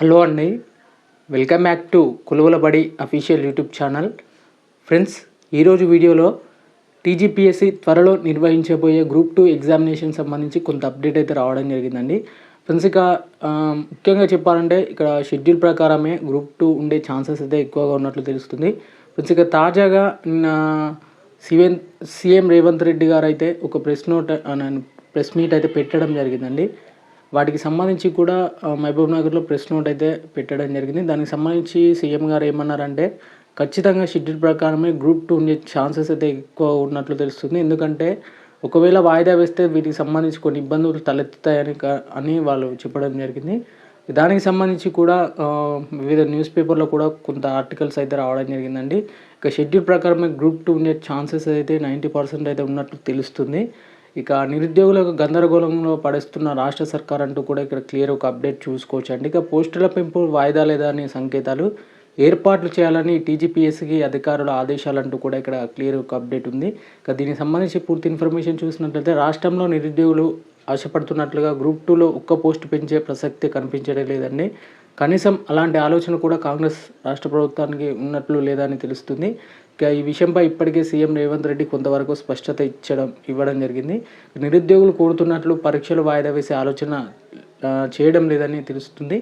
Hello అండి. Welcome back to కులువల బడి official YouTube channel. Friends ఈరోజు వీడియోలో టీజీపీఎస్సి త్వరలో నిర్వహించబోయే గ్రూప్ టూ ఎగ్జామినేషన్ సంబంధించి కొంత అప్డేట్ అయితే రావడం జరిగిందండి. ఫ్రెండ్స్ ఇక ముఖ్యంగా చెప్పాలంటే ఇక్కడ షెడ్యూల్ ప్రకారమే గ్రూప్ టూ ఉండే ఛాన్సెస్ అయితే ఎక్కువగా ఉన్నట్లు తెలుస్తుంది. ఫ్రెండ్స్ ఇక తాజాగా నిన్న సీఎం సీఎం రేవంత్ రెడ్డి గారు అయితే ఒక ప్రెస్ నోట్ ప్రెస్ మీట్ అయితే పెట్టడం జరిగిందండి. వాటికి సంబంధించి కూడా మహబూబ్ నగర్లో ప్రెస్ నోట్ అయితే పెట్టడం జరిగింది. దానికి సంబంధించి సీఎం గారు ఏమన్నారంటే ఖచ్చితంగా షెడ్యూల్ ప్రకారమే గ్రూప్ టూ ఉండే ఛాన్సెస్ అయితే ఎక్కువ ఉన్నట్లు తెలుస్తుంది. ఎందుకంటే ఒకవేళ వాయిదా వేస్తే వీటికి సంబంధించి కొన్ని ఇబ్బందులు తలెత్తుతాయని కా- అని వాళ్ళు చెప్పడం జరిగింది. దానికి సంబంధించి కూడా వివిధ న్యూస్ పేపర్లో కూడా కొంత ఆర్టికల్స్ అయితే రావడం జరిగిందండి. ఇక షెడ్యూల్ ప్రకారమే గ్రూప్ టూ ఉండే ఛాన్సెస్ అయితే నైంటీ పర్సెంట్ అయితే ఉన్నట్లు తెలుస్తుంది. ఇక నిరుద్యోగులకు గందరగోళంలో పడేస్తున్న రాష్ట్ర సర్కార్ అంటూ కూడా ఇక్కడ క్లియర్ ఒక అప్డేట్ చూసుకోవచ్చు అండి. ఇక పోస్టుల పెంపు వాయిదా లేదా అనే సంకేతాలు ఏర్పాట్లు చేయాలని టీజీపీఎస్కి అధికారుల ఆదేశాలు అంటూ కూడా ఇక్కడ క్లియర్ ఒక అప్డేట్ ఉంది. ఇక దీనికి సంబంధించి పూర్తి ఇన్ఫర్మేషన్ చూసినట్లయితే రాష్ట్రంలో నిరుద్యోగులు ఆశపడుతున్నట్లుగా గ్రూప్ టూలో ఒక్క పోస్ట్ పెంచే ప్రసక్తి కనిపించడం లేదండి. కనీసం అలాంటి ఆలోచన కూడా కాంగ్రెస్ రాష్ట్ర ప్రభుత్వానికి ఉన్నట్లు లేదని తెలుస్తుంది. ఇక ఈ విషయంపై ఇప్పటికే సీఎం రేవంత్ రెడ్డి కొంతవరకు స్పష్టత ఇచ్చడం ఇవ్వడం జరిగింది. నిరుద్యోగులు కోరుతున్నట్లు పరీక్షలు వాయిదా వేసే ఆలోచన చేయడం లేదని తెలుస్తుంది.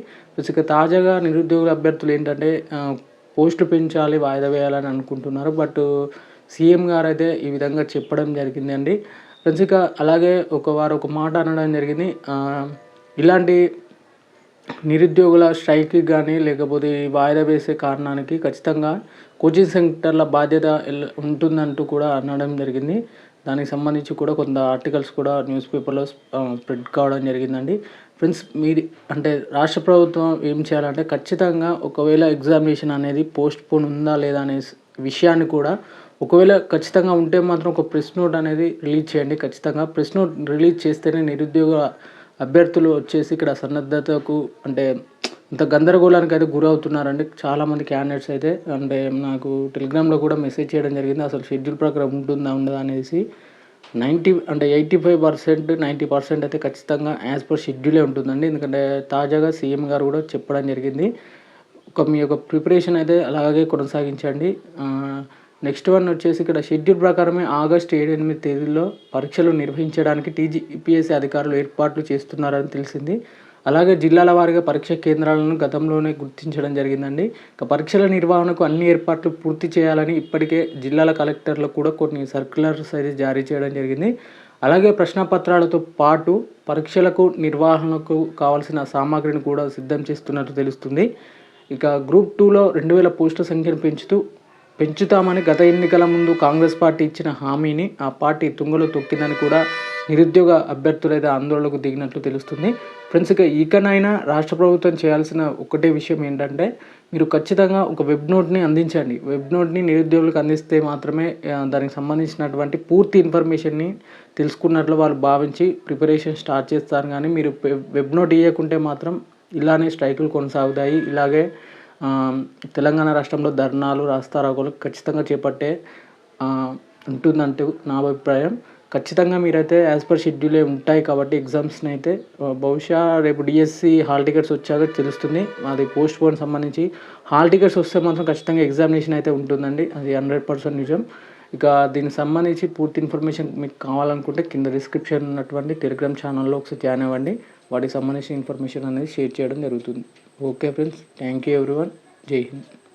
ఇక తాజాగా నిరుద్యోగుల అభ్యర్థులు ఏంటంటే ఆ, పోస్టులు పెంచాలి వాయిదా వేయాలని అనుకుంటున్నారు. బట్ సీఎం గారు అయితే ఈ విధంగా చెప్పడం జరిగిందండి ఫ్రెండ్స్ ఇక అలాగే ఒక వారు ఒక మాట అనడం జరిగింది. ఇలాంటి నిరుద్యోగుల స్ట్రైక్కి కానీ లేకపోతే ఈ వాయిదా వేసే కారణానికి ఖచ్చితంగా కోచింగ్ సెంటర్ల బాధ్యత ఉంటుందంటూ కూడా అనడం జరిగింది. దానికి సంబంధించి కూడా కొంత ఆర్టికల్స్ కూడా న్యూస్ పేపర్లో స్ప్రెడ్ కావడం జరిగిందండి. ఫ్రెండ్స్ మీది అంటే రాష్ట్ర ప్రభుత్వం ఏం చేయాలంటే ఖచ్చితంగా ఒకవేళ ఎగ్జామినేషన్ అనేది పోస్ట్ పోన్ ఉందా లేదా అనే విషయాన్ని కూడా ఒకవేళ ఖచ్చితంగా ఉంటే మాత్రం ఒక ప్రెస్ నోట్ అనేది రిలీజ్ చేయండి. ఖచ్చితంగా ప్రెస్ నోట్ రిలీజ్ చేస్తేనే నిరుద్యోగ అభ్యర్థులు వచ్చేసి ఇక్కడ సన్నద్ధతకు అంటే ఇంత గందరగోళానికి అయితే గురవుతున్నారండి. చాలామంది క్యాండిడేట్స్ అయితే అంటే నాకు టెలిగ్రామ్లో కూడా మెసేజ్ చేయడం జరిగింది. అసలు షెడ్యూల్ ప్రకారం ఉంటుందా ఉండదా అనేసి నైంటీ అంటే eighty five percent ninety percent అయితే ఖచ్చితంగా యాజ్ పర్ షెడ్యూలే ఉంటుందండి. ఎందుకంటే తాజాగా సీఎం గారు కూడా చెప్పడం జరిగింది. ఒక మీ యొక్క ప్రిపరేషన్ అయితే అలాగే కొనసాగించండి. నెక్స్ట్ వన్ వచ్చేసి ఇక్కడ షెడ్యూల్ ప్రకారమే ఆగస్ట్ ఏడు ఎనిమిది తేదీల్లో పరీక్షలు నిర్వహించడానికి టీజీపీఎస్సీ అధికారులు ఏర్పాట్లు చేస్తున్నారని తెలిసింది. అలాగే జిల్లాల వారీగా పరీక్ష కేంద్రాలను గతంలోనే గుర్తించడం జరిగిందండి. ఇక పరీక్షల నిర్వహణకు అన్ని ఏర్పాట్లు పూర్తి చేయాలని ఇప్పటికే జిల్లాల కలెక్టర్లకు కూడా కొన్ని సర్క్యులర్స్ అయితే జారీ చేయడం జరిగింది. అలాగే ప్రశ్నపత్రాలతో పాటు పరీక్షలకు నిర్వహణకు కావాల్సిన సామాగ్రిని కూడా సిద్ధం చేస్తున్నట్టు తెలుస్తుంది. ఇక గ్రూప్ టూలో రెండు వేల పోస్టుల సంఖ్యను పెంచుతూ పెంచుతామని గత ఎన్నికల ముందు కాంగ్రెస్ పార్టీ ఇచ్చిన హామీని ఆ పార్టీ తుంగలో తొక్కిందని కూడా నిరుద్యోగ అభ్యర్థులైతే ఆందోళనకు దిగినట్లు తెలుస్తుంది. ఫ్రెండ్స్ ఇక ఇకనైనా రాష్ట్ర ప్రభుత్వం చేయాల్సిన ఒకటే విషయం ఏంటంటే మీరు ఖచ్చితంగా ఒక వెబ్ నోట్ని అందించండి. వెబ్ నోట్ని నిరుద్యోగులకు అందిస్తే మాత్రమే దానికి సంబంధించినటువంటి పూర్తి ఇన్ఫర్మేషన్ని తెలుసుకున్నట్లు వాళ్ళు భావించి ప్రిపరేషన్ స్టార్ట్ చేస్తారు. కానీ మీరు వెబ్- నోట్ ఇవ్వకుంటే మాత్రం ఇలానే స్ట్రైకులు కొనసాగుతాయి. ఇలాగే తెలంగాణ రాష్ట్రంలో ధర్నాలు రాస్తారోకోలు ఖచ్చితంగా చేపట్టే ఉంటుందంటూ నా అభిప్రాయం. ఖచ్చితంగా మీరైతే యాజ్ పర్ షెడ్యూలే ఉంటాయి కాబట్టి ఎగ్జామ్స్ని అయితే బహుశా రేపు డిఎస్సి హాల్ టికెట్స్ వచ్చాక తెలుస్తుంది. అది పోస్ట్ పోన్ సంబంధించి. హాల్ టికెట్స్ వస్తే మాత్రం ఖచ్చితంగా ఎగ్జామినేషన్ అయితే ఉంటుందండి. అది హండ్రెడ్ పర్సెంట్ నిజం. ఇక దీనికి సంబంధించి పూర్తి ఇన్ఫర్మేషన్ మీకు కావాలనుకుంటే కింద డిస్క్రిప్షన్ ఉన్నటువంటి టెలిగ్రామ్ ఛానల్లో ఒకసారి జాయిన్ అవ్వండి. వాటికి సంబంధించిన ఇన్ఫర్మేషన్ అనేది షేర్ చేయడం జరుగుతుంది. Okay friends thank you everyone. Jai Hind.